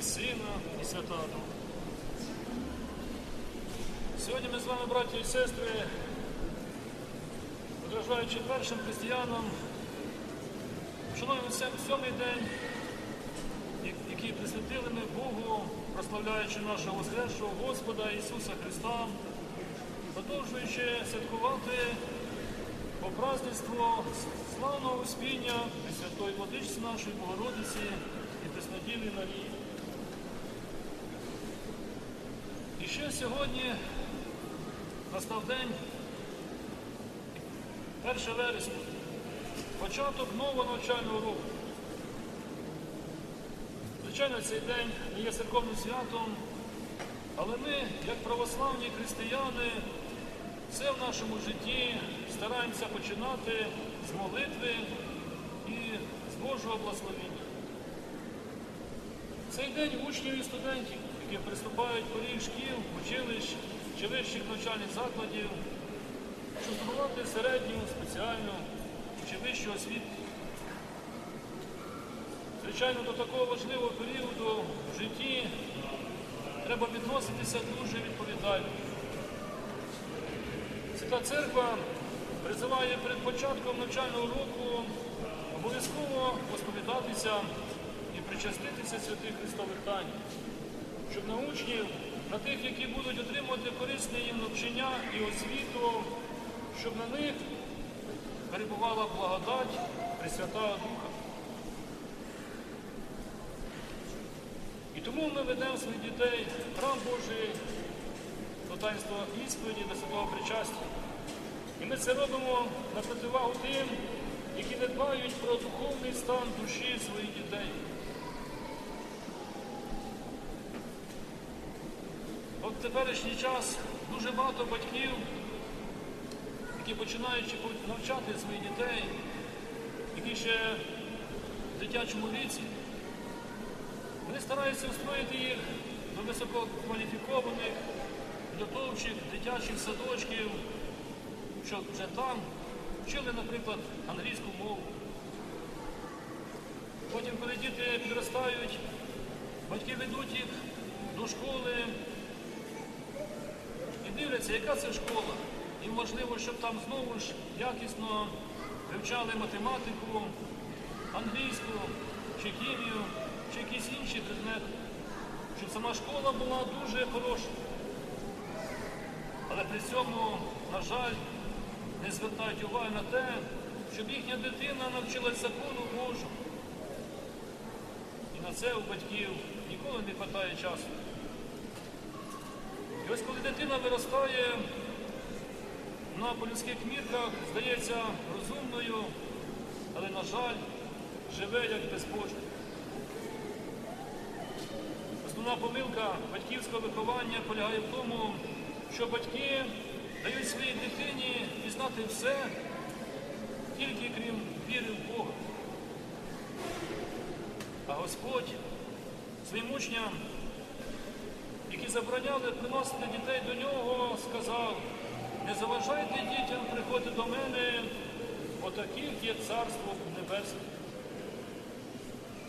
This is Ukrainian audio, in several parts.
і Сина, і Святого Духа. Сьогодні ми з вами, браті і сестри, подражаючи першим християнам, шануємо сьомий день, який присвятили ми Богу, прославляючи нашого Воскресшого Господа Ісуса Христа, продовжуючи святкувати по празднеству славного успіння Пресвятої Владичці нашої Богородиці і Пресноділі Марії. І ще сьогодні настав день 1 вересня, початок нового навчального року. Звичайно, цей день не є церковним святом, але ми, як православні християни, все в нашому житті стараємося починати з молитви і з Божого благословення. Цей день учнів і студентів, які приступають поріг шкіл, училищ чи вищих навчальних закладів, щоб здобувати середню, спеціальну чи вищу освіту. Звичайно, до такого важливого періоду в житті треба відноситися дуже відповідально. Свята Церква призиває перед початком навчального року обов'язково посповідатися і причаститися святих Христових тайн, щоб на учнів, на тих, які будуть отримувати корисне їм навчання і освіту, щоб на них перебувала благодать Пресвятого Духа. І тому ми ведемо своїх дітей в храм Божий до таїнства ісповіді, до святого причастя. І ми це робимо на противагу тим, які не дбають про духовний стан душі своїх дітей. В теперішній час дуже багато батьків, які починаючи навчати своїх дітей, які ще в дитячому віці, вони стараються устроїти їх до висококваліфікованих, підготовчих дитячих садочків, щоб вже там вчили, наприклад, англійську мову. Потім, коли діти підростають, батьки ведуть їх до школи і дивляться, яка це школа. Їм важливо, щоб там знову ж якісно вивчали математику, англійську чи хімію, чи якісь інші предмети. Щоб сама школа була дуже хороша. Але при цьому, на жаль, не звертають уваги на те, щоб їхня дитина навчилась закону Божому. І на це у батьків ніколи не вистачає часу. Ось коли дитина виростає на по-людських мірках, здається розумною, але, на жаль, живе як безбожник. Основна помилка батьківського виховання полягає в тому, що батьки дають своїй дитині пізнати все, тільки крім віри в Бога. А Господь своїм учням, забороняли приносити дітей до нього, сказав, не заважайте дітям приходити до мене, бо таких є Царство Небесне.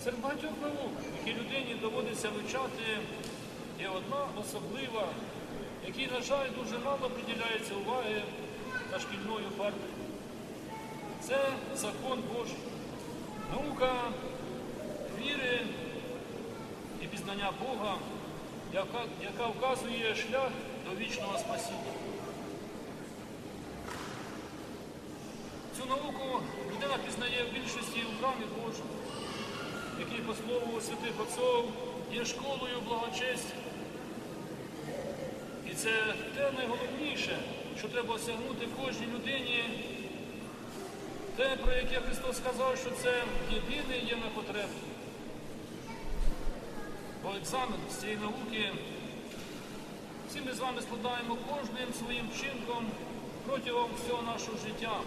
Серед багатьох наук, які людині доводиться вивчати, є одна особлива, якій, на жаль, дуже мало приділяється уваги за шкільною партою. Це закон Божий, наука віри і пізнання Бога, яка, яка вказує шлях до вічного спасіння. Цю науку людина пізнає в більшості у храмі Божому який, по слову святих отців, є школою благочестя. І це те найголовніше, що треба осягнути кожній людині, те, про яке Христос сказав, що це єдине є на потребу. Екзамен з цієї науки всі ми з вами складаємо кожним своїм вчинком протягом всього нашого життя.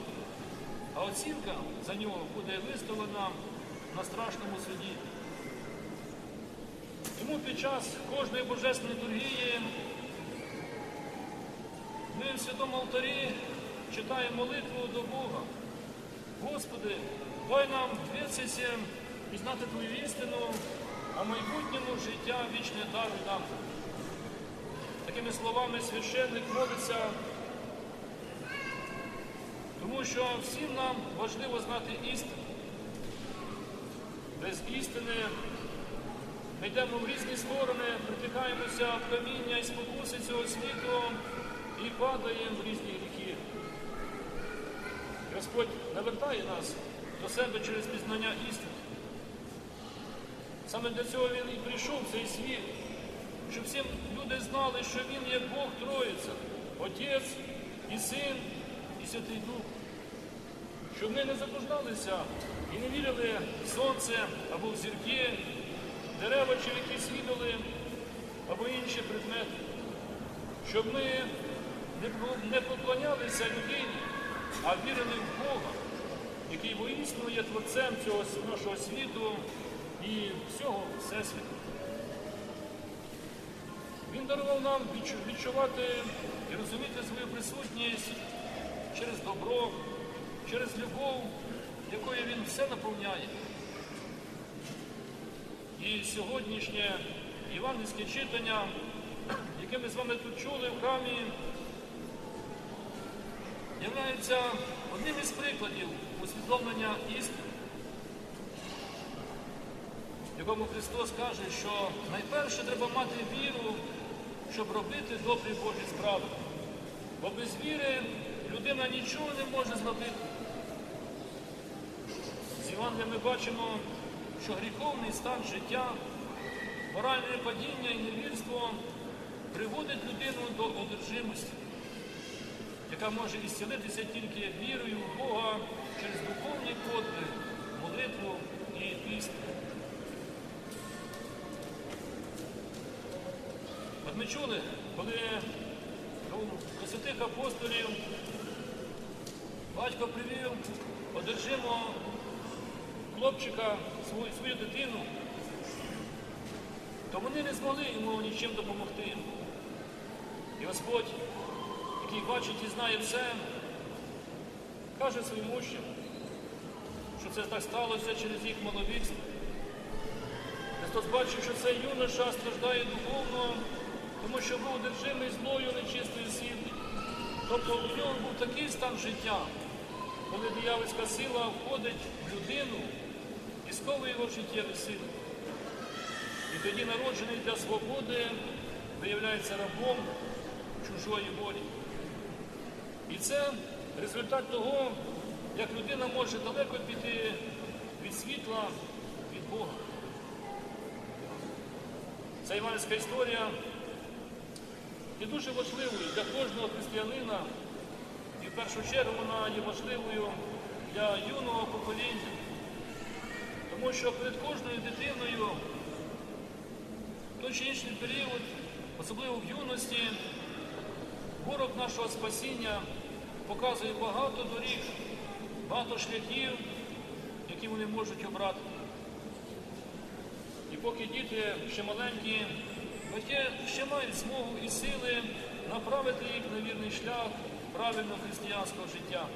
А оцінка за нього буде виставлена на страшному суді. Тому під час кожної божественної літургії ми в святому алтарі читаємо молитву до Бога. Господи, дай нам вирцися пізнати Твою істину, а майбутньому життя вічне даруй нам. Такими словами священник молиться, тому що всім нам важливо знати істину. Без істини ми йдемо в різні сторони, притикаємося в каміння і спокуси цього світу і падаємо в різні гріхи. Господь навертає нас до себе через пізнання істини. Саме для цього Він і прийшов в цей світ, щоб всі люди знали, що Він є Бог Троїця, Отець і Син, і Святий Дух. Щоб ми не заблуждалися і не вірили в сонце або в зірки, дерева чи якісь ідоли, або інші предмети. Щоб ми не поклонялися людині, а вірили в Бога, який воістину є творцем цього нашого світу і всього Всесвіту. Він дарував нам відчувати і розуміти свою присутність через добро, через любов, якою він все наповняє. І сьогоднішнє євангельське читання, яке ми з вами тут чули в храмі, являється одним із прикладів усвідомлення істини, якому Христос каже, що найперше треба мати віру, щоб робити добрі Божі справи. Бо без віри людина нічого не може зробити. З Євангелія ми бачимо, що гріховний стан життя, моральне падіння і невірство приводить людину до одержимості, яка може ісцілитися тільки вірою в Бога через духовний подвиг, молитву і пісню. От ми чули, коли ну, до святих апостолів батько привів одержимо хлопчика, свою, свою дитину, то вони не змогли йому нічим допомогти. І Господь, який бачить і знає все, каже своїм учням, що це так сталося через їх маловірство. Христос бачив, що цей юноша страждає духовно, тому що був одержимий злою нечистою силою. Тобто у нього був такий стан життя, коли диявольська сила входить в людину і сковує його життєві сили. І тоді народжений для свободи виявляється рабом чужої волі. І це результат того, як людина може далеко піти від світла, від Бога. Ця іванська історія є дуже важливою для кожного християнина, і в першу чергу вона є важливою для юного покоління. Тому що перед кожною дитиною в той чи інший період, особливо в юності, ворог нашого спасіння показує багато доріг, багато шляхів, які вони можуть обрати. І поки діти ще маленькі, батьки ще мають змогу і сили направити їх на вірний шлях правильного християнського життя.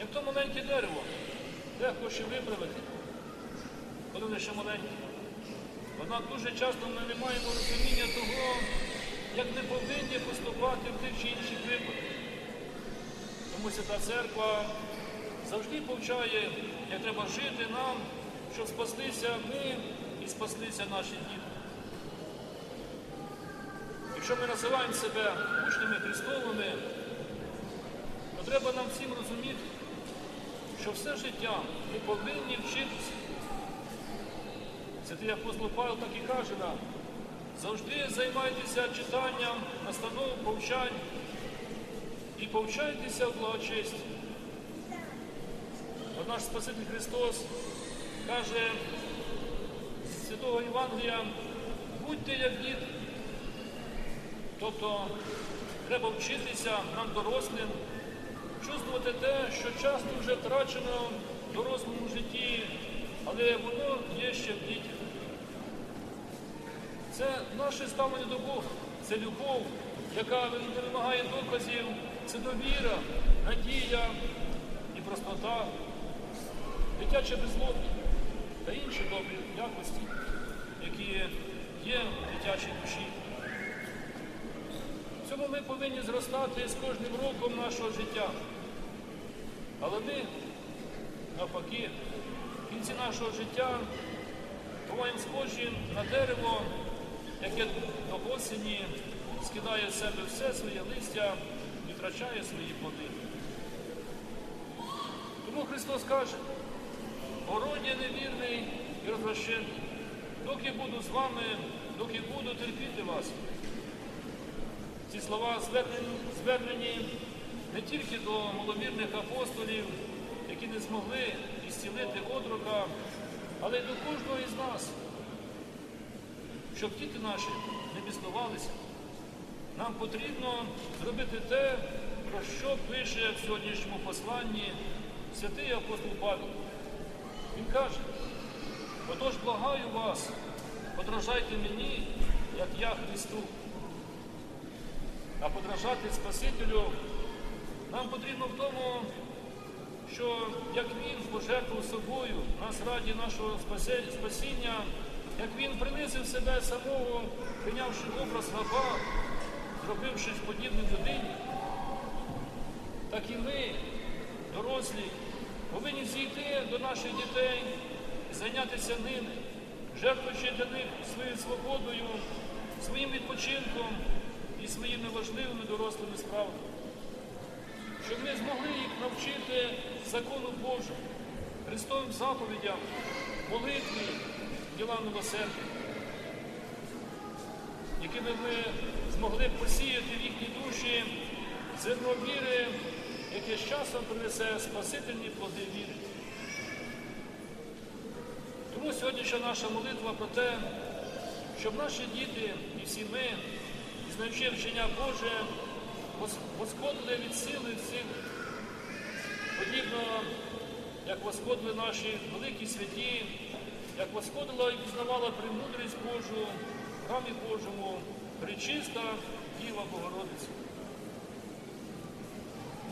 Як то маленьке дерево, легко ще виправити, коли вони ще маленькі. Однак дуже часто ми не маємо розуміння того, як ми повинні поступати в тих чи інших випадках. Тому Свята Церква завжди повчає, як треба жити нам, щоб спаслися ми і спаслися наші діти. Якщо ми називаємо себе учнями Христовими, то треба нам всім розуміти, що все життя ми повинні вчитися. Святий апостол Павло так і каже нам, завжди займайтеся читанням, настанов, повчань і повчайтеся в благочесті. Наш Спаситель Христос каже Святого Євангелія, будьте як діти. Тобто треба вчитися нам дорослим, чувствувати те, що часто вже втрачено в дорослому житті, але воно є ще в дітях. Це наше ставлення до Бога, це любов, яка не вимагає доказів, це довіра, надія і простота, дитяча беззлобність та інші добрі якості. Ми повинні зростати з кожним роком нашого життя. Але ми, навпаки, в кінці нашого життя буваємо схожі на дерево, яке до осені скидає з себе все своє листя і втрачає свої плоди. Тому Христос каже, Ороді невірний і розвращений, доки буду з вами, доки буду терпіти вас. Ці слова звернені, не тільки до маловірних апостолів, які не змогли ісцілити одрука, але й до кожного із нас, щоб діти наші не біснувалися. Нам потрібно зробити те, про що пише в сьогоднішньому посланні святий апостол Павел. Він каже, отож благаю вас, подражайте мені, як я Христу. А подражати Спасителю нам потрібно в тому, що як Він пожертвував собою нас раді нашого спасіння, як Він принизив себе самого, прийнявши образ раба, зробившись подібним людині, так і ми, дорослі, повинні зійти до наших дітей і зайнятися ними, жертвуючи для них своєю свободою, своїм відпочинком і своїми важливими дорослими справами. Щоб ми змогли їх навчити закону Божому, Христовим заповідям, молитві, ділам милосердя, якими ми змогли посіяти в їхні душі зерно віри, яке з часом принесе спасительні плоди віри. Тому сьогоднішня наша молитва про те, щоб наші діти і всі ми, знаючи вчення Боже, восходили від сили всіх, подібно, як восходили наші великі святі, як восходила і пізнавала премудрість Божу, в храмі Божому, причиста Діва Богородиця.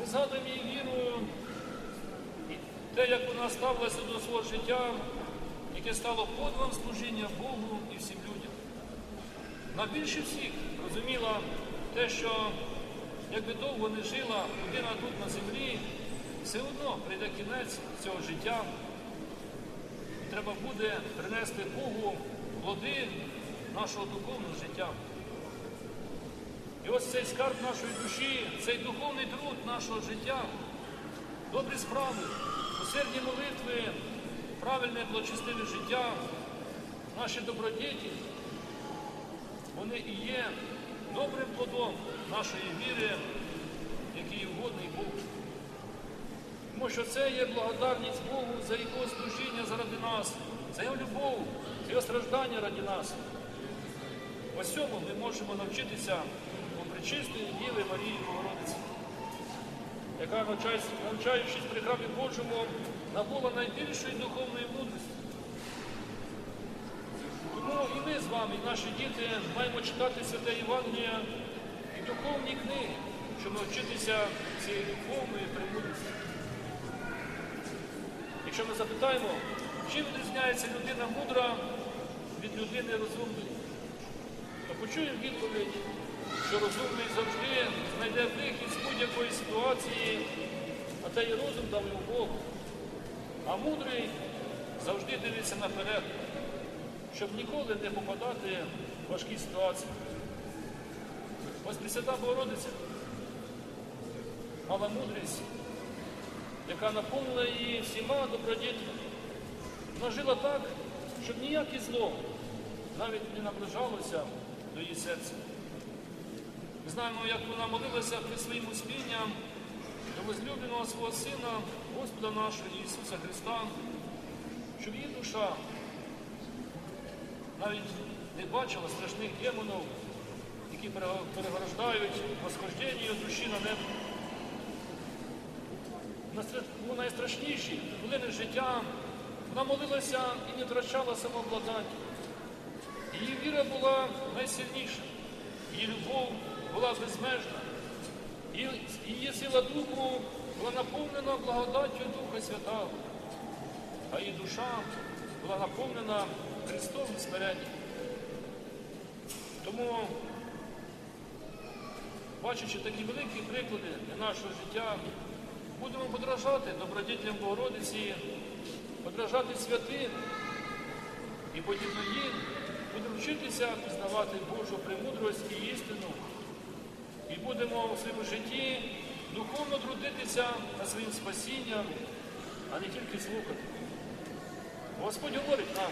Ми згадуємо її віру те, як вона ставилася до свого життя, яке стало подвигом служіння Богу і всім людям. На більше всіх розуміла те, що якби довго не жила людина тут на землі, все одно прийде кінець цього життя. Треба буде принести Богу плоди нашого духовного життя. І ось цей скарб нашої душі, цей духовний труд нашого життя, добрі справи, усердні молитви, правильне благочестиве життя, наші добродіті, вони і є добрим плодом нашої віри, який угодний Бог. Тому що це є благодарність Богу за Його служіння заради нас, за Його любов, за Його страждання ради нас. Ось цьому ми можемо навчитися у причистої Діви Марії Богородиці, яка, навчаючись, навчаючись при храмі Божому, набула найбільшої духовної мудрості. Тому і ми з вами, і наші діти, маємо читати святе Євангелія і духовні книги, щоб навчитися цієї духовної премудрості. Якщо ми запитаємо, чим відрізняється людина мудра від людини розумної, то почуємо відповідь, що розумний завжди знайде вихід з будь-якої ситуації, а те й розум дав йому Бог. А мудрий завжди дивиться наперед, щоб ніколи не попадати в важкі ситуації. Ось Пресвята Богородиця мала мудрість, яка наповнила її всіма добродітьми. Вона жила так, щоб ніяке зло навіть не наближалося до її серця. Ми знаємо, як вона молилася при своїм успінням до возлюбленого свого Сина, Господа нашого Ісуса Христа, щоб її душа навіть не бачила страшних демонів, які переграждають восхождення душі на небо. На стра- У найстрашніші хвилини життя вона молилася і не втрачала самообладання. Її віра була найсильніша, її любов була безмежна, її сила духу була наповнена благодаттю Духа Святого, а її душа була наповнена Христовим смиренням. Тому бачачи такі великі приклади для нашого життя, будемо подражати добродітелям Богородиці, подражати святим і подібно їм будемо вчитися пізнавати Божу премудрость і істину. І будемо у своєму житті духовно трудитися над своїм спасінням, а не тільки слухати. Господь говорить нам,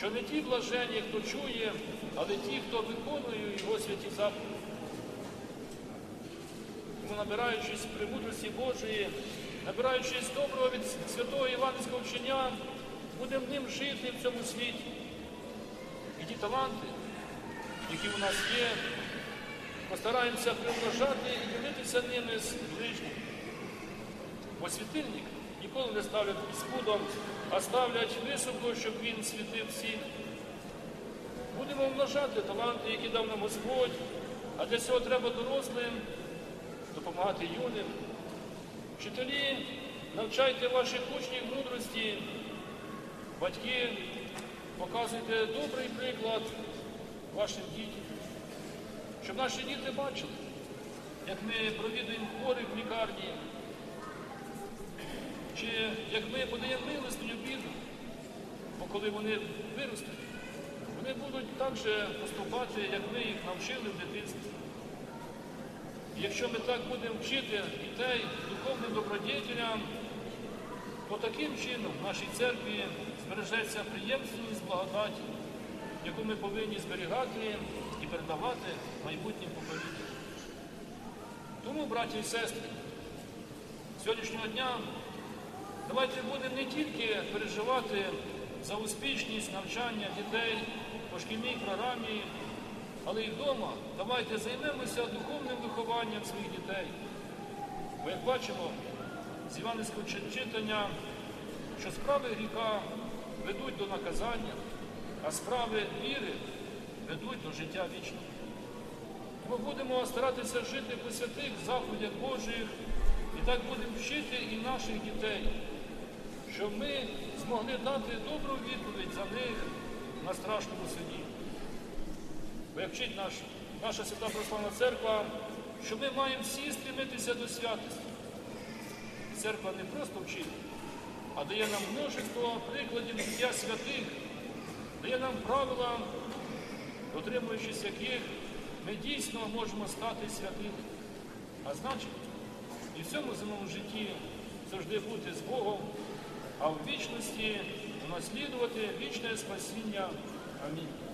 що не ті блажені, хто чує, але ті, хто виконує його святі заповіді. Тому набираючись премудрості Божої, набираючись доброго від святого Іванського вчення, будемо ним жити в цьому світі. І ті таланти, які у нас є, постараємося примножати і ділитися ними з ближнім. Бо світильник ніколи не ставлять під спудом, а ставлять високо, щоб він світив всіх. Будемо множати таланти, які дав нам Господь, а для цього треба дорослим допомагати юним. Вчителі, навчайте ваших учнів мудрості, батьки, показуйте добрий приклад вашим дітям, щоб наші діти бачили, як ми провідуємо хворих в лікарні, чи як ми подаємо милостиню бідну, бо коли вони виростуть, вони будуть так же поступати, як ми їх навчили в дитинстві. Якщо ми так будемо вчити дітей духовним добродітелям, то таким чином в нашій церкві збережеться приємственність благодаті, яку ми повинні зберігати і передавати майбутнім поколінням. Тому, браті і сестри, сьогоднішнього дня давайте будемо не тільки переживати за успішність навчання дітей по шкільній програмі, але й вдома давайте займемося духовним вихованням своїх дітей. Бо як бачимо з Іванівського читання, що справи гріха ведуть до наказання, а справи віри ведуть до життя вічного. Ми будемо старатися жити по святих заходях Божих і так будемо вчити і наших дітей, щоб ми змогли дати добру відповідь за них на страшному суді. Бо наш, наша свята православна церква, що ми маємо всі стремитися до святості. Церква не просто вчить, а дає нам множество прикладів життя святих, дає нам правила, дотримуючись яких ми дійсно можемо стати святими. А значить, і в цьому земному житті завжди бути з Богом, а в вічності унаслідувати вічне спасіння. Амінь.